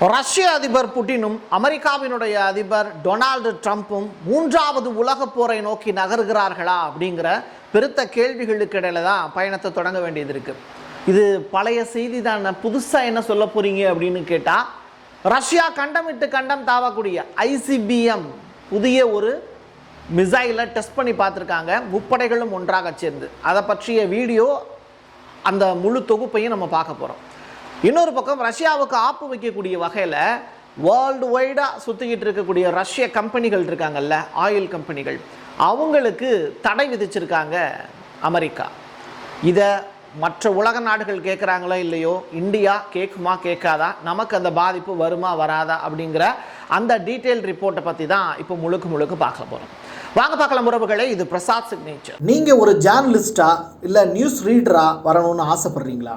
ரஷ்ய அதிபர் புட்டினும் அமெரிக்காவினுடைய அதிபர் டொனால்டு ட்ரம்ப்பும் மூன்றாவது உலக போரை நோக்கி நகர்கிறார்களா அப்படிங்கிற பெருத்த கேள்விகளுக்கு இடையில தான் பயணத்தை தொடங்க வேண்டியது இருக்குது இது பழைய செய்தி தானே. புதுசாக என்ன சொல்ல போகிறீங்க அப்படின்னு கேட்டால் ரஷ்யா கண்டமிட்டு கண்டம் தாவக்கூடிய ஐசிபிஎம் புதிய ஒரு மிசைலை டெஸ்ட் பண்ணி பார்த்துருக்காங்க. முப்படைகளும் ஒன்றாக சேர்ந்து. அதை பற்றிய வீடியோ அந்த முழு தொகுப்பையும் நம்ம பார்க்க போகிறோம் இன்னொரு பக்கம் ரஷ்யாவுக்கு ஆப்பு வைக்கக்கூடிய வகையில் வேர்ல்டு வைடாக சுற்றிக்கிட்டு இருக்கக்கூடிய ரஷ்ய கம்பெனிகள் இருக்காங்கல்ல ஆயில் கம்பெனிகள். அவங்களுக்கு தடை விதிச்சிருக்காங்க அமெரிக்கா. இதை மற்ற உலக நாடுகள் கேட்குறாங்களோ இல்லையோ இந்தியா கேட்குமா கேட்காதா? நமக்கு அந்த பாதிப்பு வருமா வராதா? அப்படிங்கிற அந்த டீட்டெயில் ரிப்போர்ட்டை பற்றி தான் இப்போ முழுக்க முழுக்க பார்க்க போகிறோம் வாங்க பார்க்கலாம் உறவுகளே இது பிரசாத் சிக்னேச்சர் நீங்கள் ஒரு ஜேர்னலிஸ்டா இல்லை நியூஸ் ரீடராக வரணும்னு ஆசைப்பட்றீங்களா?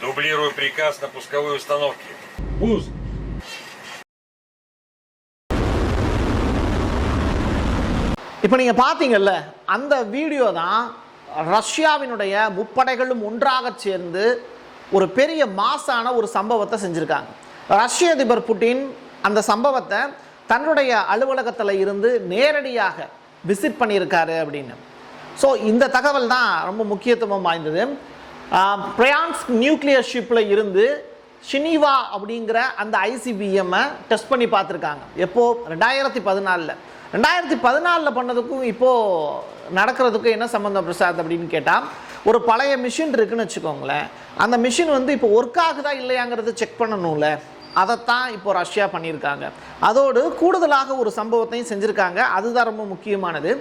Дублирую приказ на пусковой установке. Пуск. இப்போ நீங்கள் பார்த்தீங்கல்ல அந்த வீடியோ தான் ரஷ்யாவினுடைய முப்படைகளும் ஒன்றாக சேர்ந்து ஒரு பெரிய மாசான ஒரு சம்பவத்தை செஞ்சுருக்காங்க ரஷ்ய அதிபர் புட்டின் அந்த சம்பவத்தை தன்னுடைய அலுவலகத்தில் இருந்து நேரடியாக விசிட் பண்ணியிருக்காரு அப்படின்னு ஸோ இந்த தகவல் தான் ரொம்ப முக்கியத்துவம் வாய்ந்தது பிரயான்ஸ் நியூக்ளியர் ஷிப்பில் இருந்து ஷினிவா அப்படிங்கிற அந்த ஐசிபிஎம்மை டெஸ்ட் பண்ணி பார்த்துருக்காங்க. எப்போது ரெண்டாயிரத்தி பதினாலில். ரெண்டாயிரத்தி பதினாலில் பண்ணதுக்கும் இப்போது நடக்கிறதுக்கும் என்ன சம்மந்தம் பிரசாத் அப்படின்னு கேட்டால் ஒரு பழைய மிஷின் இருக்குன்னு வச்சுக்கோங்களேன். அந்த மிஷின் வந்து இப்போ ஒர்க் ஆகுதா இல்லையாங்கிறது செக் பண்ணணும்ல. அதைத்தான் இப்போ ரஷ்யா பண்ணியிருக்காங்க. அதோடு கூடுதலாக ஒரு சம்பவத்தையும் செஞ்சுருக்காங்க. அதுதான் ரொம்ப முக்கியமானது.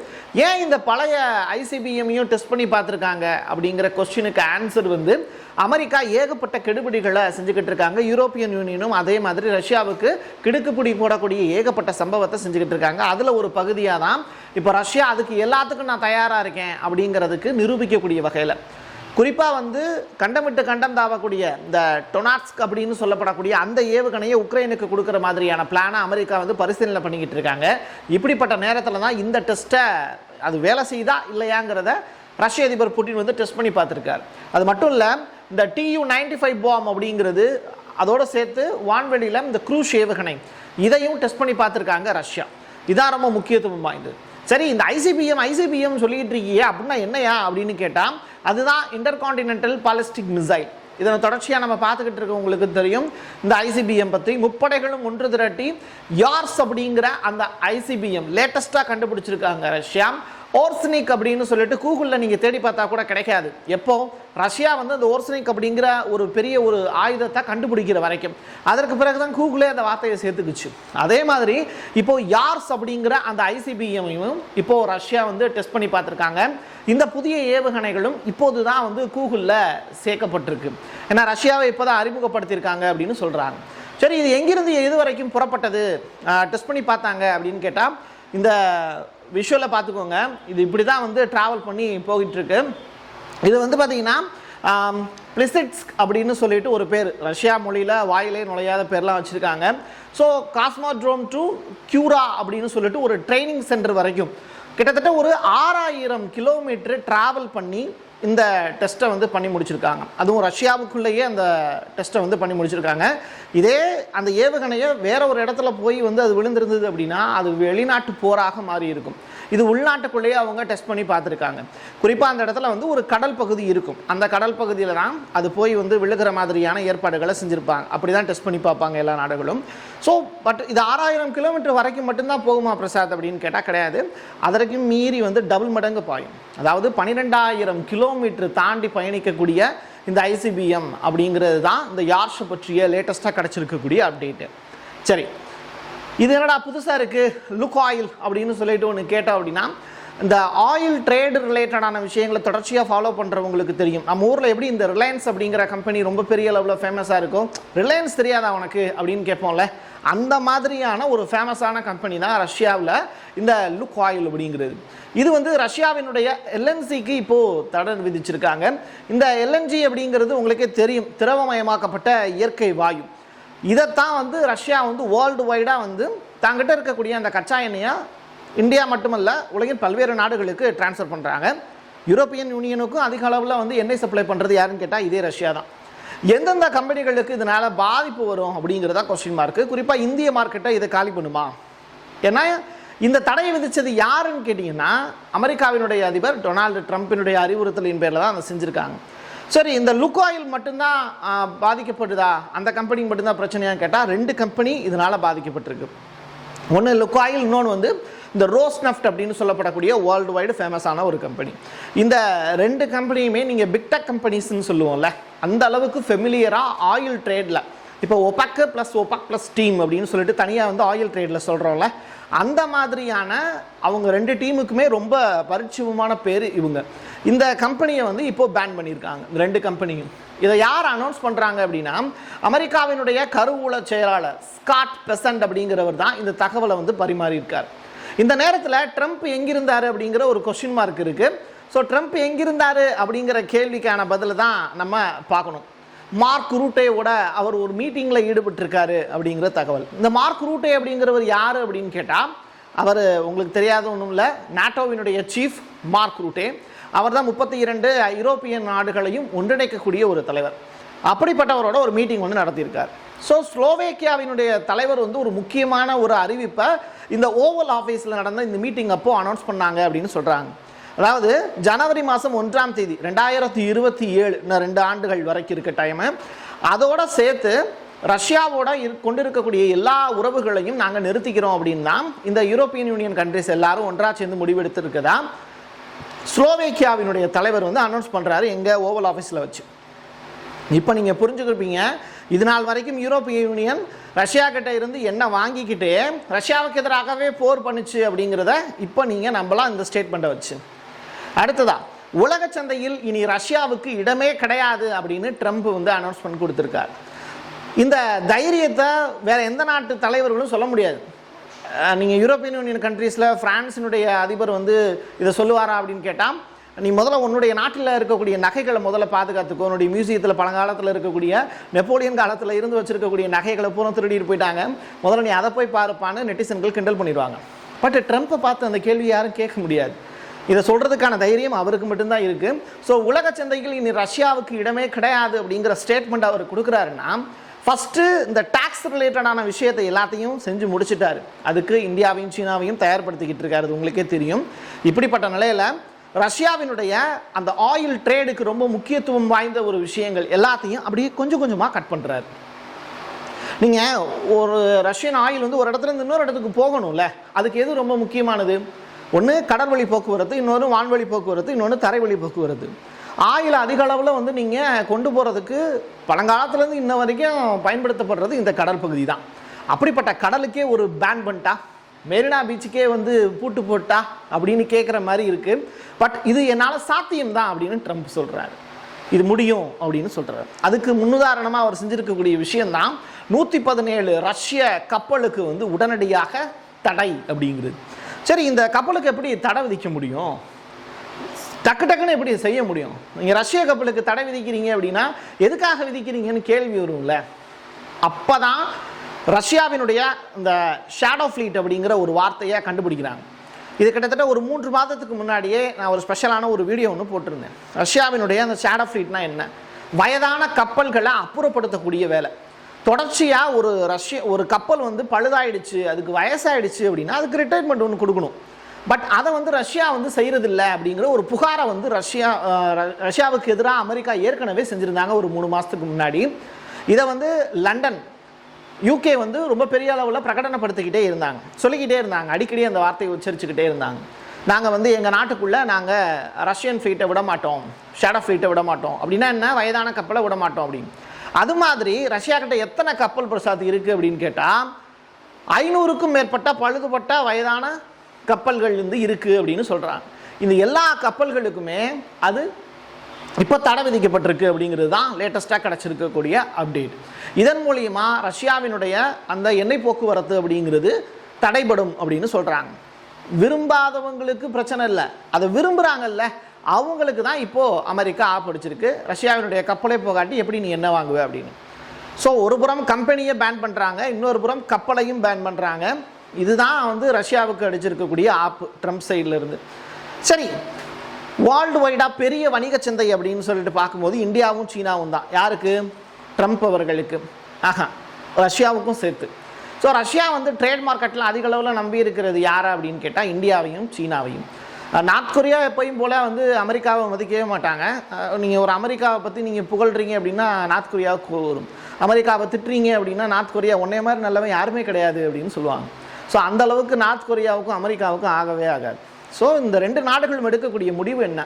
ஏன் இந்த பழைய ஐசிபிஎம்மையும் டெஸ்ட் பண்ணி பார்த்துருக்காங்க? அப்படிங்கிற கொஸ்டினுக்கு ஆன்சர் வந்து அமெரிக்கா ஏகப்பட்ட கெடுபிடிகளை செஞ்சுக்கிட்டு இருக்காங்க. யூரோப்பியன் யூனியனும் அதே மாதிரி ரஷ்யாவுக்கு கிடுக்குப்பிடி போடக்கூடிய ஏகப்பட்ட சம்பவத்தை செஞ்சுக்கிட்டு இருக்காங்க. அதில் ஒரு பகுதியாக தான் இப்போ ரஷ்யா அதுக்கு எல்லாத்துக்கும் நான் தயாராக இருக்கேன் அப்படிங்கிறதுக்கு நிரூபிக்கக்கூடிய வகையில். குறிப்பாக வந்து கண்டமிட்டு கண்டம் தாவக்கூடிய இந்த டொனாட்ஸ்க் அப்படின்னு சொல்லப்படக்கூடிய அந்த ஏவுகணையை உக்ரைனுக்கு கொடுக்குற மாதிரியான பிளானை அமெரிக்கா வந்து பரிசீலனை பண்ணிக்கிட்டு இருக்காங்க. இப்படிப்பட்ட நேரத்தில் தான் இந்த டெஸ்ட்டை அது வேலை செய்தா இல்லையாங்கிறத ரஷ்ய அதிபர் புட்டின் வந்து டெஸ்ட் பண்ணி பார்த்துருக்காரு. அது மட்டும் இல்லை இந்த டியூ நைன்டி ஃபைவ் பாம் அப்படிங்கிறது அதோட சேர்த்து வான்வெளியில் இந்த க்ரூஸ் ஏவுகணை இதையும் டெஸ்ட் பண்ணி பார்த்துருக்காங்க ரஷ்யா. இதான் ரொம்ப முக்கியத்துவம் வாய்ந்தது. சரி இந்த ஐசிபிஎம் ஐசிபிஎம் சொல்லிட்டு இருக்கியே அப்படின்னா என்னையா அப்படின்னு கேட்டால் அதுதான் இன்டர்கான்டினென்டல் பாலிஸ்டிக் மிசைல் இதனை தொடர்ச்சியாக நம்ம பார்த்துக்கிட்டு இருக்கவங்களுக்கு தெரியும். இந்த ஐசிபிஎம் பற்றி முப்படைகளும் ஒன்று திரட்டி யார்ஸ் அப்படிங்கிற அந்த ஐசிபிஎம் லேட்டஸ்ட்டாக கண்டுபிடிச்சிருக்காங்க ரஷ்யா. ஓர்சனிக் அப்படின்னு சொல்லிட்டு கூகுளில் நீங்கள் தேடி பார்த்தா கூட கிடைக்காது. எப்போ? ரஷ்யா வந்து அந்த ஓர்சனிக் அப்படிங்கிற ஒரு பெரிய ஒரு ஆயுதத்தை கண்டுபிடிக்கிற வரைக்கும். அதற்கு பிறகு தான் கூகுளே அந்த வார்த்தையை சேர்த்துக்குச்சு. அதே மாதிரி இப்போ யார்ஸ் அப்படிங்கிற அந்த ஐசிபிஎம்மையும் இப்போ ரஷ்யா வந்து டெஸ்ட் பண்ணி பார்த்துருக்காங்க. இந்த புதிய ஏவுகணைகளும் இப்போது தான் வந்து கூகுளில் சேர்க்கப்பட்டிருக்கு. ஏன்னா ரஷ்யாவை இப்போ தான் அறிமுகப்படுத்தியிருக்காங்க அப்படின்னு சொல்கிறாங்க சரி இது எங்கிருந்து எது வரைக்கும் புறப்பட்டது? டெஸ்ட் பண்ணி பார்த்தாங்க அப்படின்னு கேட்டால் இந்த விஷுவலை பார்த்துக்கோங்க. இது இப்படி தான் வந்து ட்ராவல் பண்ணி போயிட்டுருக்கு. இது வந்து பார்த்தீங்கன்னா பிளிசிட்ஸ்க் அப்படின்னு சொல்லிட்டு ஒரு பேர். ரஷ்யா மொழியில் வாயிலே நுழையாத பேர்லாம் வச்சுருக்காங்க. ஸோ காஸ்மோட்ரோம் டு கியூரா அப்படின்னு சொல்லிட்டு ஒரு ட்ரைனிங் சென்டர் வரைக்கும். கிட்டத்தட்ட ஒரு ஆறாயிரம் கிலோமீட்டர் ட்ராவல் பண்ணி இந்த டெஸ்ட்டை வந்து பண்ணி முடிச்சிருக்காங்க. அதுவும் ரஷ்யாவுக்குள்ளேயே அந்த டெஸ்ட்டை வந்து பண்ணி முடிச்சிருக்காங்க. இதே அந்த ஏவுகணையை வேற ஒரு இடத்துல போய் வந்து அது விழுந்திருந்தது அப்படின்னா அது வெளிநாட்டு போராக மாறி இருக்கும் இது உள்நாட்டுக்குள்ளேயே அவங்க டெஸ்ட் பண்ணி பார்த்துருக்காங்க. குறிப்பாக அந்த இடத்துல வந்து ஒரு கடல் பகுதி இருக்கும். அந்த கடல் பகுதியில் தான் அது போய் வந்து விழுகிற மாதிரியான ஏற்பாடுகளை செஞ்சுருப்பாங்க. அப்படி தான் டெஸ்ட் பண்ணி பார்ப்பாங்க எல்லா நாடுகளும். ஸோ பட் இது ஆறாயிரம் கிலோமீட்டர் வரைக்கும் மட்டும்தான் போகுமா பிரசாத் அப்படின்னு கேட்டால் கிடையாது. அதற்கும் மீறி வந்து டபுள் மடங்கு பாயும். அதாவது பன்னிரெண்டாயிரம் கிலோமீட்டர் தாண்டி பயணிக்கக்கூடிய இந்த ஐசிபிஎம் அப்படிங்கிறது தான் இந்த யார்ஷை பற்றிய லேட்டஸ்ட்டாக கிடச்சிருக்கக்கூடிய அப்டேட்டு சரி இது என்னடா புதுசாக இருக்குது லுக் ஆயில் அப்படின்னு சொல்லிட்டு ஒன்று கேட்டோம் அப்படின்னா இந்த ஆயில் ட்ரேடு ரிலேட்டடான விஷயங்களை தொடர்ச்சியாக ஃபாலோ பண்ணுறவங்களுக்கு தெரியும். நம்ம ஊரில் எப்படி இந்த ரிலையன்ஸ் அப்படிங்கிற கம்பெனி ரொம்ப பெரிய லெவலில் ஃபேமஸாக இருக்கும்? ரிலையன்ஸ் தெரியாதா உனக்கு? அப்படின்னு கேட்போம்ல. அந்த மாதிரியான ஒரு ஃபேமஸான கம்பெனி தான் ரஷ்யாவில் இந்த லுக் ஆயில் அப்படிங்கிறது. இது வந்து ரஷ்யாவினுடைய எல்என்சிக்கு இப்போது தடை விதிச்சிருக்காங்க. இந்த எல்என்ஜி அப்படிங்கிறது உங்களுக்கே தெரியும். திரவமயமாக்கப்பட்ட இயற்கை வாயு. இதைத்தான் வந்து ரஷ்யா வந்து வேர்ல்டு வைடாக வந்து தாங்கிட்ட இருக்கக்கூடிய அந்த கச்சா எண்ணெயை இந்தியா மட்டுமல்ல உலகின் பல்வேறு நாடுகளுக்கு ட்ரான்ஸ்ஃபர் பண்ணுறாங்க யூரோப்பியன் யூனியனுக்கும் அதிக அளவில் வந்து எண்ணெய் சப்ளை பண்ணுறது யாருன்னு கேட்டால் இதே ரஷ்யா தான். எந்தெந்த கம்பெனிகளுக்கு இதனால் பாதிப்பு வரும் அப்படிங்கிறதா கொஸ்டின் மார்க்கு குறிப்பாக இந்திய மார்க்கெட்டை இதை காலி பண்ணுமா? ஏன்னா இந்த தடையை விதித்தது யாருன்னு கேட்டிங்கன்னா அமெரிக்காவினுடைய அதிபர் டொனால்டு ட்ரம்ப்பினுடைய அறிவுறுத்தலின் பேரில் தான் அதை செஞ்சுருக்காங்க. சரி இந்த லுக் ஆயில் மட்டும்தான் பாதிக்கப்படுதா அந்த கம்பெனி மட்டும்தான் பிரச்சனையான்னு கேட்டால் ரெண்டு கம்பெனி இதனால் பாதிக்கப்பட்டிருக்கு. ஒன்று லுக் ஆயில் இன்னொன்று வந்து இந்த ரோஸ் நெஃப்ட் அப்படின்னு சொல்லப்படக்கூடிய வேர்ல்டு வைடு ஃபேமஸான ஒரு கம்பெனி இந்த ரெண்டு கம்பெனியுமே நீங்கள் பிக்டெக் கம்பெனிஸ்ன்னு சொல்லுவோம்ல அந்த அளவுக்கு ஃபெமிலியராக ஆயில் ட்ரேடில் இப்போ ஒபாக்கு ப்ளஸ் ஒபாக் ப்ளஸ் டீம் அப்படின்னு சொல்லிட்டு தனியாக வந்து ஆயில் ட்ரேடில் சொல்கிறோம்ல அந்த மாதிரியான அவங்க ரெண்டு டீமுக்குமே ரொம்ப பரிச்சயமான பேர் இவங்க. இந்த கம்பெனியை வந்து இப்போது பேன் பண்ணியிருக்காங்க இந்த ரெண்டு கம்பெனியும் இதை யார் அனௌன்ஸ் பண்ணுறாங்க அப்படின்னா அமெரிக்காவினுடைய கருவூல செயலாளர் ஸ்காட் பெசன்ட் அப்படிங்கிறவர் தான் இந்த தகவலை வந்து பரிமாறியிருக்கார். இந்த நேரத்தில் ட்ரம்ப் எங்கிருந்தார் அப்படிங்கிற ஒரு கொஸ்டின் மார்க் இருக்குது ஸோ ட்ரம்ப் எங்கிருந்தார் அப்படிங்கிற கேள்விக்கான பதிலை தான் நம்ம பார்க்கணும். மார்க் ரூட்டேவோட அவர் ஒரு மீட்டிங்கில் ஈடுபட்டிருக்காரு அப்படிங்கிற தகவல். இந்த மார்க் ரூட்டே அப்படிங்கிறவர் யார் அப்படின்னு கேட்டால் அவர் உங்களுக்கு தெரியாத ஒன்றும் இல்லை நாட்டோவினுடைய சீஃப் மார்க் ரூட்டே அவர் தான் முப்பத்தி இரண்டு ஐரோப்பிய நாடுகளையும் ஒன்றிணைக்கக்கூடிய ஒரு தலைவர். அப்படிப்பட்டவரோட ஒரு மீட்டிங் வந்து நடத்தியிருக்கார். ஸோ ஸ்லோவேக்கியாவினுடைய தலைவர் வந்து ஒரு முக்கியமான ஒரு அறிவிப்பை இந்த ஓவல் ஆஃபீஸில் நடந்த இந்த மீட்டிங் அப்போ அனௌன்ஸ் பண்ணாங்க அப்படின்னு சொல்கிறாங்க அதாவது ஜனவரி மாதம் ஒன்றாம் தேதி ரெண்டாயிரத்தி இருபத்தி ஏழு இன்னும் ரெண்டு ஆண்டுகள் வரைக்கும் இருக்க டைமு அதோட சேர்த்து ரஷ்யாவோட இரு கொண்டிருக்கக்கூடிய எல்லா உறவுகளையும் நாங்கள் நிறுத்திக்கிறோம் அப்படின்னா இந்த யூரோப்பியன் யூனியன் கண்ட்ரிஸ் எல்லாரும் ஒன்றா சேர்ந்து முடிவெடுத்திருக்கதா ஸ்லோவேக்கியாவினுடைய தலைவர் வந்து அனௌன்ஸ் பண்ணுறாரு எங்கள் ஓவல் ஆஃபீஸில் வச்சு. இப்போ நீங்கள் புரிஞ்சுக்கிருப்பீங்க இது நாள் வரைக்கும் யூரோப்பிய யூனியன் ரஷ்யா கிட்ட இருந்து என்ன வாங்கிக்கிட்டே ரஷ்யாவுக்கு எதிராகவே போர் பண்ணுச்சு அப்படிங்கிறத இப்போ நீங்கள் நம்மளாம் இந்த ஸ்டேட்மெண்ட்டை வச்சு. அடுத்ததா உலக சந்தையில் இனி ரஷ்யாவுக்கு இடமே கிடையாது அப்படின்னு ட்ரம்ப் வந்து அனௌன்ஸ்மெண்ட் கொடுத்துருக்காரு. இந்த தைரியத்தை வேறு எந்த நாட்டு தலைவர்களும் சொல்ல முடியாது. நீங்கள் யூரோப்பியன் யூனியன் கண்ட்ரீஸில் ஃப்ரான்ஸினுடைய அதிபர் வந்து இதை சொல்லுவாரா அப்படின்னு கேட்டால் நீ முதல்ல உன்னுடைய நாட்டில் இருக்கக்கூடிய நகைகளை முதல்ல பாதுகாத்துக்கோ. உன்னுடைய மியூசியத்தில் பழங்காலத்தில் இருக்கக்கூடிய நெப்போலியன் காலத்தில் இருந்து வச்சுருக்கக்கூடிய நகைகளை பூரம் திருடிட்டு போயிட்டாங்க. முதல்ல நீ அதை போய் பாருப்பான்னு நெட்டிசன்கள் கிண்டல் பண்ணிடுவாங்க. பட் ட்ரம்ப்பை பார்த்து அந்த கேள்வி யாரும் கேட்க முடியாது. இதை சொல்கிறதுக்கான தைரியம் அவருக்கு மட்டும்தான் இருக்குது ஸோ உலக சந்தையில் இனி ரஷ்யாவுக்கு இடமே கிடையாது அப்படிங்கிற ஸ்டேட்மெண்ட் அவர் கொடுக்குறாருன்னா ஃபஸ்ட்டு இந்த டேக்ஸ் ரிலேட்டடான விஷயத்தை எல்லாத்தையும் செஞ்சு முடிச்சிட்டாரு. அதுக்கு இந்தியாவையும் சீனாவையும் தயார்படுத்திக்கிட்டு இருக்காரு. அது உங்களுக்கே தெரியும். இப்படிப்பட்ட நிலையில் ரஷ்யாவினுடைய அந்த ஆயில் ட்ரேடுக்கு ரொம்ப முக்கியத்துவம் வாய்ந்த ஒரு விஷயங்கள் எல்லாத்தையும் அப்படியே கொஞ்சம் கொஞ்சமாக கட் பண்ணுறாரு நீங்கள் ஒரு ரஷ்யன் ஆயில் வந்து ஒரு இடத்துல இருந்து இன்னொரு இடத்துக்கு போகணும்ல. அதுக்கு எது ரொம்ப முக்கியமானது? ஒன்று கடல்வழி போக்குவரத்து இன்னொன்று வான்வழி போக்குவரத்து இன்னொன்று தரைவழி போக்குவரத்து. ஆயில் அதிக அளவில் வந்து நீங்கள் கொண்டு போகிறதுக்கு பழங்காலத்துலேருந்து இன்ன வரைக்கும் பயன்படுத்தப்படுறது இந்த கடல் பகுதி தான். அப்படிப்பட்ட கடலுக்கே ஒரு பேன் பண்ணிட்டா மெரினா பீச்சுக்கே வந்து பூட்டு போட்டா அப்படின்னு கேட்குற மாதிரி இருக்குது பட் இது என்னால் சாத்தியம் தான் அப்படின்னு ட்ரம்ப் சொல்கிறாரு இது முடியும் அப்படின்னு சொல்கிறார் அதுக்கு முன்னுதாரணமாக அவர் செஞ்சுருக்கக்கூடிய விஷயந்தான் நூற்றி பதினேழு ரஷ்ய கப்பலுக்கு வந்து உடனடியாக தடை அப்படிங்கிறது. சரி இந்த கப்பலுக்கு எப்படி தடை விதிக்க முடியும்? டக்கு டக்குன்னு எப்படி செய்ய முடியும்? நீங்கள் ரஷ்ய கப்பலுக்கு தடை விதிக்கிறீங்க அப்படின்னா எதுக்காக விதிக்கிறீங்கன்னு கேள்வி வரும்ல. அப்போ தான் ரஷ்யாவினுடைய இந்த ஷேடோ ஃப்ளீட் அப்படிங்கிற ஒரு வார்த்தையை கண்டுபிடிக்கிறாங்க. இது கிட்டத்தட்ட ஒரு மூன்று மாதத்துக்கு முன்னாடியே நான் ஒரு ஸ்பெஷலான ஒரு வீடியோ ஒன்று போட்டிருந்தேன். ரஷ்யாவினுடைய அந்த ஷேடோ ஃப்ளீட்னா என்ன? வயதான கப்பல்களை அப்புறப்படுத்தக்கூடிய வேலை. தொடர்ச்சியாக ஒரு ரஷ்ய ஒரு கப்பல் வந்து பழுதாயிடுச்சு அதுக்கு வயசாயிடுச்சு அப்படின்னா அதுக்கு ரிட்டைர்மெண்ட் ஒன்று கொடுக்கணும். பட் அதை வந்து ரஷ்யா வந்து செய்கிறதில்ல அப்படிங்கிற ஒரு புகாரை வந்து ரஷ்யா ர- ரஷ்யாவுக்கு எதிராக அமெரிக்கா ஏற்கனவே செஞ்சுருந்தாங்க ஒரு மூணு மாதத்துக்கு முன்னாடி. இதை வந்து லண்டன் யூகே வந்து ரொம்ப பெரிய அளவில் பிரகடனப்படுத்திக்கிட்டே இருந்தாங்க. சொல்லிக்கிட்டே இருந்தாங்க. அடிக்கடி அந்த வார்த்தையை உச்சரிச்சுக்கிட்டே இருந்தாங்க. நாங்கள் வந்து எங்கள் நாட்டுக்குள்ளே நாங்கள் ரஷ்யன் ஃப்ளீட்டை விட மாட்டோம் ஷேடோ ஃப்ளீட்டை விட மாட்டோம் அப்படின்னா என்ன? வயதான கப்பலை விட மாட்டோம் அப்படின்னு. அது மாதிரி ரஷ்யா கிட்ட எத்தனை கப்பல் பிரசாத் இருக்குது அப்படின்னு கேட்டால் ஐநூறுக்கும் மேற்பட்ட பழுதுபட்ட வயதான கப்பல்கள் வந்து இருக்குது அப்படின்னு சொல்கிறாங்க இந்த எல்லா கப்பல்களுக்குமே அது இப்போ தடை விதிக்கப்பட்டிருக்கு அப்படிங்கிறது தான் லேட்டஸ்ட்டாக கிடச்சிருக்கக்கூடிய அப்டேட் இதன் மூலியமா ரஷ்யாவினுடைய அந்த எண்ணெய் போக்குவரத்து அப்படிங்கிறது தடைபடும் அப்படின்னு சொல்கிறாங்க விரும்பாதவங்களுக்கு பிரச்சனை இல்லை. அதை விரும்புகிறாங்கல்ல அவங்களுக்கு தான் இப்போது அமெரிக்கா ஆப்பிடிச்சிருக்கு ரஷ்யாவினுடைய கப்பலை போகாட்டி எப்படி நீ என்ன வாங்குவே அப்படின்னு. ஸோ ஒரு புறம் கம்பெனியை பேன் பண்ணுறாங்க இன்னொரு புறம் கப்பலையும் பேன் பண்ணுறாங்க இதுதான் வந்து ரஷ்யாவுக்கு அடிச்சிருக்கக்கூடிய ஆப்பு ட்ரம்ப் சைடுல இருந்து. சரி வேர்ல்டு வைடாக பெரிய வணிக சந்தை அப்படின்னு சொல்லிட்டு பார்க்கும்போது இந்தியாவும் சீனாவும் தான். யாருக்கு? ட்ரம்ப் அவர்களுக்கு. ஆஹா ரஷ்யாவுக்கும் சேர்த்து. ஸோ ரஷ்யா வந்து ட்ரேட் மார்க்கெட்டில் அதிக அளவில் நம்பி இருக்கிறது யாரை அப்படின்னு கேட்டால் இந்தியாவையும் சீனாவையும். நார்த் கொரியா எப்பயும் போல் வந்து அமெரிக்காவை மதிக்கவே மாட்டாங்க. நீங்கள் ஒரு அமெரிக்காவை பற்றி நீங்கள் புகழ்றீங்க அப்படின்னா நார்த் கொரியாவுக்கு வரும் அமெரிக்காவை திட்டுறீங்க அப்படின்னா நார்த் கொரியா ஒன்னே மாதிரி நல்லவன் யாருமே கிடையாது அப்படின்னு சொல்லுவாங்க. ஸோ அந்த அளவுக்கு நார்த் கொரியாவுக்கும் அமெரிக்காவுக்கும் ஆகவே ஆகாது. ஸோ இந்த ரெண்டு நாடுகளும் எடுக்கக்கூடிய முடிவு என்ன?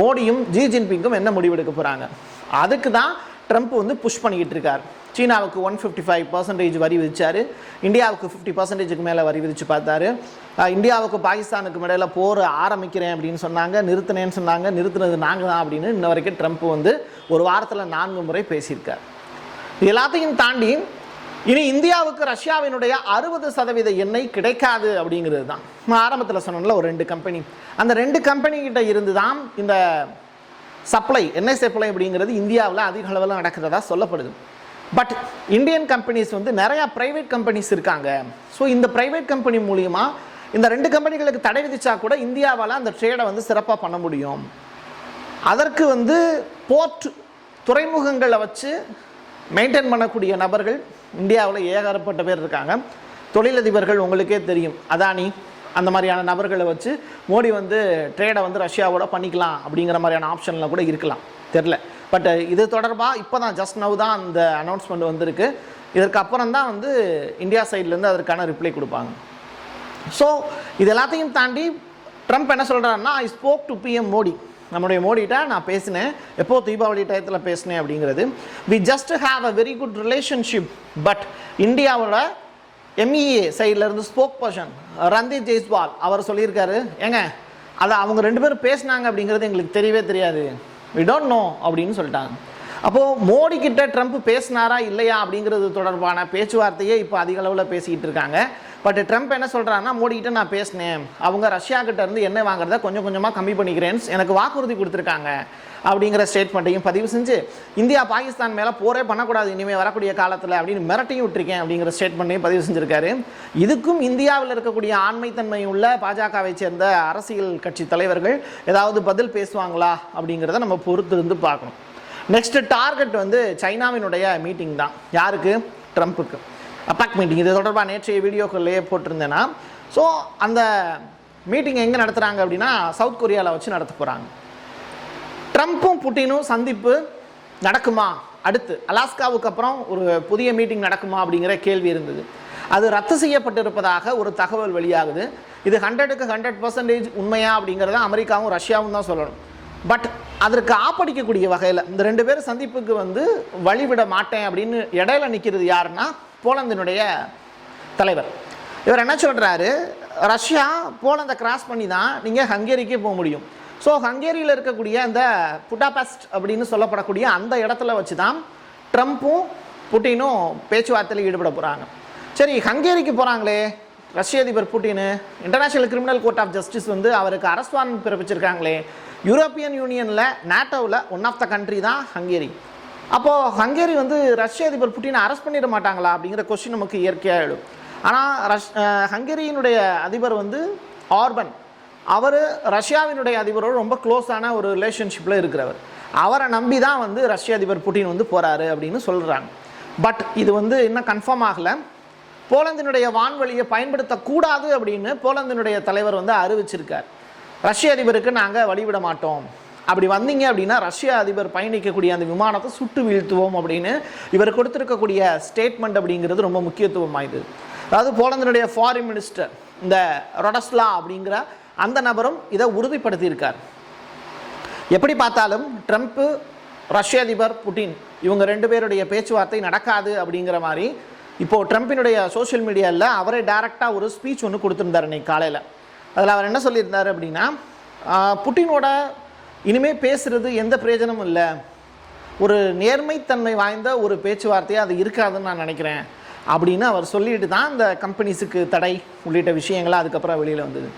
மோடியும் ஜி ஜின்பிங்கும் என்ன முடிவு எடுக்க போகிறாங்க அதுக்கு தான் ட்ரம்ப் வந்து புஷ் பண்ணிக்கிட்டு இருக்கார். சீனாவுக்கு ஒன் ஃபிஃப்டி ஃபைவ் பர்சன்டேஜ் வரி விதிச்சாரு. இந்தியாவுக்கு ஃபிஃப்டி பர்சன்டேஜுக்கு மேலே வரி விதித்து பார்த்தாரு. இந்தியாவுக்கு பாகிஸ்தானுக்கு இடையில போர் ஆரம்பிக்கிறேன் அப்படின்னு சொன்னாங்க. நிறுத்தினேன்னு சொன்னாங்க. நிறுத்தினது நாங்கள் தான் அப்படின்னு இன்ன வரைக்கும் ட்ரம்ப் வந்து ஒரு வாரத்தில் நான்கு முறை பேசியிருக்கார். எல்லாத்தையும் தாண்டி இனி இந்தியாவுக்கு ரஷ்யாவினுடைய அறுபது சதவீத எண்ணெய் கிடைக்காது அப்படிங்கிறது தான். நான் ஆரம்பத்தில் சொன்னோம்ல ஒரு ரெண்டு கம்பெனி அந்த ரெண்டு கம்பெனிகிட்ட இருந்து தான் இந்த சப்ளை எண்ணெய் சப்ளை அப்படிங்கிறது இந்தியாவில் அதிக அளவில் நடக்கிறதா சொல்லப்படுது. பட் இந்தியன் கம்பெனிஸ் வந்து நிறையா ப்ரைவேட் கம்பெனிஸ் இருக்காங்க. ஸோ இந்த ப்ரைவேட் கம்பெனி மூலியமா இந்த ரெண்டு கம்பெனிகளுக்கு தடை விதிச்சா கூட இந்தியாவால் அந்த ட்ரேடை வந்து சிறப்பாக பண்ண முடியும். அதற்கு வந்து போர்ட் துறைமுகங்களை வச்சு மெயின்டைன் பண்ணக்கூடிய நபர்கள் இந்தியாவில் ஏகப்பட்ட பேர் இருக்காங்க. தொழிலதிபர்கள் உங்களுக்கே தெரியும். அதானி அந்த மாதிரியான நபர்களை வச்சு மோடி வந்து ட்ரேடை வந்து ரஷ்யாவோட பண்ணிக்கலாம் அப்படிங்கிற மாதிரியான ஆப்ஷன்லாம் கூட இருக்கலாம். தெரில பட் இது தொடர்பாக இப்போ தான் ஜஸ்ட் நவ் தான் அந்த அனௌன்ஸ்மெண்ட் வந்திருக்கு. இதற்கு அப்புறம் தான் வந்து இந்தியா சைட்லேருந்து அதற்கான ரிப்ளை கொடுப்பாங்க. ஸோ இது எல்லாத்தையும் தாண்டி ட்ரம்ப் என்ன சொல்கிறாருன்னா I spoke to PM Modi நம்முடைய மோடிட்ட நான் பேசினேன். எப்போ தீபாவளி டயத்தில் பேசினேன் அப்படிங்கிறது. We just have a very good relationship but இந்தியாவோட எம்இஏ சைட்லேருந்து ஸ்போக் பர்சன் ரந்தீப் ஜெய்ஸ்வால் அவர் சொல்லியிருக்காரு. ஏங்க அதை அவங்க ரெண்டு பேரும் பேசினாங்க அப்படிங்கிறது எங்களுக்கு தெரியவே தெரியாது. வி டோன்ட் நோ அப்படின்னு சொல்லிட்டாங்க. அப்போது மோடி கிட்ட ட்ரம்ப் பேசினாரா இல்லையா அப்படிங்கிறது தொடர்பான பேச்சுவார்த்தையே இப்போ அதிக அளவில் பேசிக்கிட்டு இருக்காங்க. பட் ட்ரம்ப் என்ன சொல்கிறாங்கன்னா மோடி நான் பேசினேன். அவங்க ரஷ்யா கிட்ட இருந்து வாங்குறத கொஞ்சம் கொஞ்சமாக கம்மி பண்ணிக்கிறேன் எனக்கு வாக்குறுதி கொடுத்துருக்காங்க. அப்படிங்கிற ஸ்டேட்மெண்ட்டையும் பதிவு செஞ்சு இந்தியா பாகிஸ்தான் மேலே போரே பண்ணக்கூடாது. இனிமேல் வரக்கூடிய காலத்தில் அப்படின்னு மிரட்டியும் விட்டுருக்கேன் அப்படிங்கிற ஸ்டேட்மெண்ட்டையும் பதிவு செஞ்சுருக்காரு. இதுக்கும் இந்தியாவில் இருக்கக்கூடிய ஆண்மைத்தன்மை உள்ள பாஜகவை சேர்ந்த அரசியல் கட்சி தலைவர்கள் ஏதாவது பதில் பேசுவாங்களா அப்படிங்கிறத நம்ம பொறுத்திருந்து பார்க்கணும். நெக்ஸ்ட் டார்கெட் வந்து சைனாவினுடைய மீட்டிங் தான். யாருக்கு? ட்ரம்ப்புக்கு. அப்பாக் மீட்டிங் இது தொடர்பாக நேற்றைய வீடியோக்குள்ளேயே போட்டிருந்தேன்னா ஸோ அந்த மீட்டிங் எங்கே நடத்துகிறாங்க அப்படின்னா சவுத் கொரியாவில் வச்சு நடத்த போகிறாங்க ட்ரம்ப்பும் புட்டினும் சந்திப்பு நடக்குமா? அடுத்து அலாஸ்காவுக்கு அப்புறம் ஒரு புதிய மீட்டிங் நடக்குமா அப்படிங்கிற கேள்வி இருந்தது. அது ரத்து செய்யப்பட்டிருப்பதாக ஒரு தகவல் வெளியாகுது. இது ஹண்ட்ரடுக்கு ஹண்ட்ரட் பர்சன்டேஜ் உண்மையா அப்படிங்கிறத அமெரிக்காவும் ரஷ்யாவும் தான் சொல்லணும். பட் அதற்கு ஆப்படிக்கக்கூடிய வகையில் இந்த ரெண்டு பேரும் சந்திப்புக்கு வந்து வழிவிட மாட்டேன் அப்படின்னு இடையில நிற்கிறது யாருன்னா போலந்தினுடைய தலைவர். இவர் என்ன சொல்கிறாரு ரஷ்யா போலந்தை கிராஸ் பண்ணி தான் நீங்கள் ஹங்கேரிக்கே போக முடியும். ஸோ ஹங்கேரியில் இருக்கக்கூடிய அந்த புட்டாபெஸ்ட் அப்படின்னு சொல்லப்படக்கூடிய அந்த இடத்துல வச்சு தான் ட்ரம்ப்பும் புட்டினும் பேச்சுவார்த்தையில் ஈடுபட போகிறாங்க சரி ஹங்கேரிக்கு போகிறாங்களே ரஷ்ய அதிபர் Putin international criminal court of justice வந்து அவருக்கு அரஸ்ட் வாரண்ட் பிறப்பிச்சிருக்காங்களே. யூரோப்பியன் யூனியனில் நேட்டோவில் ஒன் ஆஃப் த கண்ட்ரி தான் ஹங்கேரி. அப்போது ஹங்கேரி வந்து ரஷ்ய அதிபர் புட்டினை அரெஸ்ட் பண்ணிட மாட்டாங்களா அப்படிங்கிற கொஸ்டின் நமக்கு இயற்கையாக எழும். ஆனால் ரஷ் ஹங்கேரியினுடைய அதிபர் வந்து ஆர்பன். அவர் ரஷ்யாவினுடைய அதிபரோடு ரொம்ப க்ளோஸான ஒரு ரிலேஷன்ஷிப்பில் இருக்கிறவர். அவரை நம்பி தான் வந்து ரஷ்ய அதிபர் புட்டின் வந்து போகிறாரு அப்படின்னு சொல்கிறாங்க பட் இது வந்து இன்னும் கன்ஃபார்ம் ஆகலை. போலந்தினுடைய வான்வழியை பயன்படுத்தக்கூடாது அப்படின்னு போலந்தினுடைய தலைவர் வந்து அறிவிச்சிருக்கார். ரஷ்ய அதிபருக்கு நாங்கள் வழிவிட மாட்டோம். அப்படி வந்தீங்க அப்படின்னா ரஷ்ய அதிபர் பயணிக்கக்கூடிய அந்த விமானத்தை சுட்டு வீழ்த்துவோம் அப்படின்னு இவர் கொடுத்துருக்கக்கூடிய ஸ்டேட்மெண்ட் அப்படிங்கிறது ரொம்ப முக்கியத்துவம் வாய்ந்தது. அதாவது போலந்தினுடைய ஃபாரின் மினிஸ்டர் இந்த ரொடஸ்லா அப்படிங்கிற அந்த நபரும் இதை உறுதிப்படுத்தியிருக்கார். எப்படி பார்த்தாலும் ட்ரம்ப்பு ரஷ்ய அதிபர் புட்டின் இவங்க ரெண்டு பேருடைய பேச்சுவார்த்தை நடக்காது அப்படிங்கிற மாதிரி இப்போது ட்ரம்ப்பினுடைய சோஷியல் மீடியாவில் அவரே டேரெக்டாக ஒரு ஸ்பீச் ஒன்று கொடுத்துருந்தார் இன்னைக்கு காலையில். அதில் அவர் என்ன சொல்லியிருந்தார் அப்படின்னா புட்டினோட இனிமேல் பேசுகிறது எந்த பிரயோஜனமும் இல்லை. ஒரு நேர்மைத்தன்மை வாய்ந்த ஒரு பேச்சுவார்த்தையாக அது இருக்காதுன்னு நான் நினைக்கிறேன். அப்படின்னு அவர் சொல்லிட்டு தான் இந்த கம்பெனிஸுக்கு தடை உள்ளிட்ட விஷயங்கள்லாம் அதுக்கப்புறம் வெளியில் வந்தது.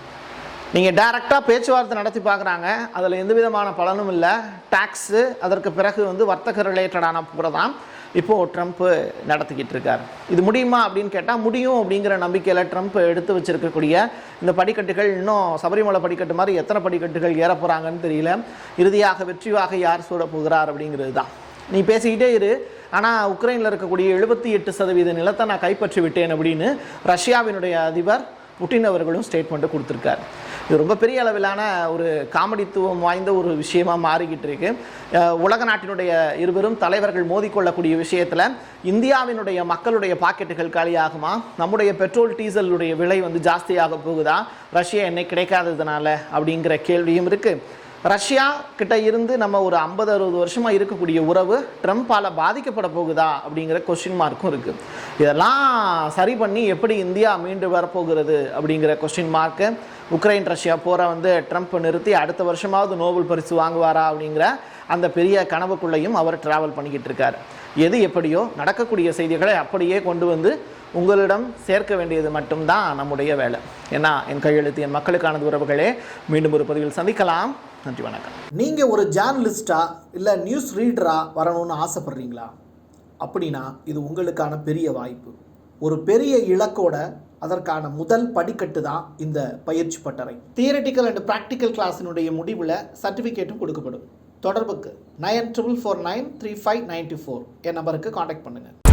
நீங்கள் டைரெக்டாக பேச்சுவார்த்தை நடத்தி பார்க்குறாங்க. அதில் எந்த விதமான பலனும் இல்லை. டேக்ஸு அதற்கு பிறகு வந்து வர்த்தக ரிலேட்டடான கூட தான் இப்போது ட்ரம்ப்பு நடத்திக்கிட்டு இருக்கார். இது முடியுமா அப்படின்னு கேட்டால் முடியும் அப்படிங்கிற நம்பிக்கையில் ட்ரம்ப் எடுத்து வச்சிருக்கக்கூடிய இந்த படிக்கட்டுகள் இன்னும் சபரிமலை படிக்கட்டு மாதிரி எத்தனை படிக்கட்டுகள் ஏற போகிறாங்கன்னு தெரியல. இறுதியாக வெற்றிவாக யார் சூட போகிறார் அப்படிங்கிறது தான். நீ பேசிக்கிட்டே இரு. ஆனால் உக்ரைனில் இருக்கக்கூடிய எழுபத்தி எட்டு சதவீத நிலத்தை நான் கைப்பற்றி விட்டேன் அப்படின்னு ரஷ்யாவினுடைய அதிபர் புட்டின் அவர்களும் ஸ்டேட்மெண்ட்டு கொடுத்துருக்காரு. இது ரொம்ப பெரிய அளவிலான ஒரு காமெடித்துவம் வாய்ந்த ஒரு விஷயமாக மாறிக்கிட்டு இருக்கு. உலக நாட்டினுடைய இருவரும் தலைவர்கள் மோதிக்கொள்ளக்கூடிய விஷயத்தில் இந்தியாவினுடைய மக்களுடைய பாக்கெட்டுகள் காலியாகுமா? நம்முடைய பெட்ரோல் டீசலுடைய விலை வந்து ஜாஸ்தியாக போகுதா? ரஷ்யா எண்ணெய் கிடைக்காததுனால அப்படிங்கிற கேள்வியும் இருக்குது ரஷ்யா கிட்ட இருந்து நம்ம ஒரு ஐம்பது அறுபது வருஷமாக இருக்கக்கூடிய உறவு ட்ரம்ப்பால் பாதிக்கப்பட போகுதா அப்படிங்கிற கொஸ்டின் மார்க்கும் இருக்குது இதெல்லாம் சரி பண்ணி எப்படி இந்தியா மீண்டு வரப்போகிறது அப்படிங்கிற கொஸ்டின் மார்க்கு உக்ரைன் ரஷ்யா போரை வந்து ட்ரம்ப் நிறுத்தி அடுத்த வருஷமாவது நோபல் பரிசு வாங்குவாரா அப்படிங்கிற அந்த பெரிய கனவுக்குள்ளேயும் அவர் டிராவல் பண்ணிக்கிட்டு இருக்கார். எது எப்படியோ நடக்கக்கூடிய செய்திகளை அப்படியே கொண்டு வந்து உங்களிடம் சேர்க்க வேண்டியது மட்டும்தான் நம்முடைய வேலை. ஏன்னா என் கையெழுத்து என் மக்களுக்கானது உறவுகளே மீண்டும் ஒரு பதிவில் சந்திக்கலாம். நன்றி வணக்கம். நீங்கள் ஒரு ஜேர்னலிஸ்டாக இல்லை நியூஸ் ரீடராக வரணும்னு ஆசைப்படுறீங்களா? அப்படின்னா இது உங்களுக்கான பெரிய வாய்ப்பு. ஒரு பெரிய இலக்கோட அதற்கான முதல் படிக்கட்டு தான் இந்த பயிற்சி பட்டறை. தியரட்டிக்கல் அண்ட் ப்ராக்டிக்கல் கிளாஸினுடைய முடிவில் சர்டிஃபிகேட்டும் கொடுக்கப்படும். தொடர்புக்கு nine triple four nine three five ninety four என் நம்பருக்கு காண்டாக்ட் பண்ணுங்கள்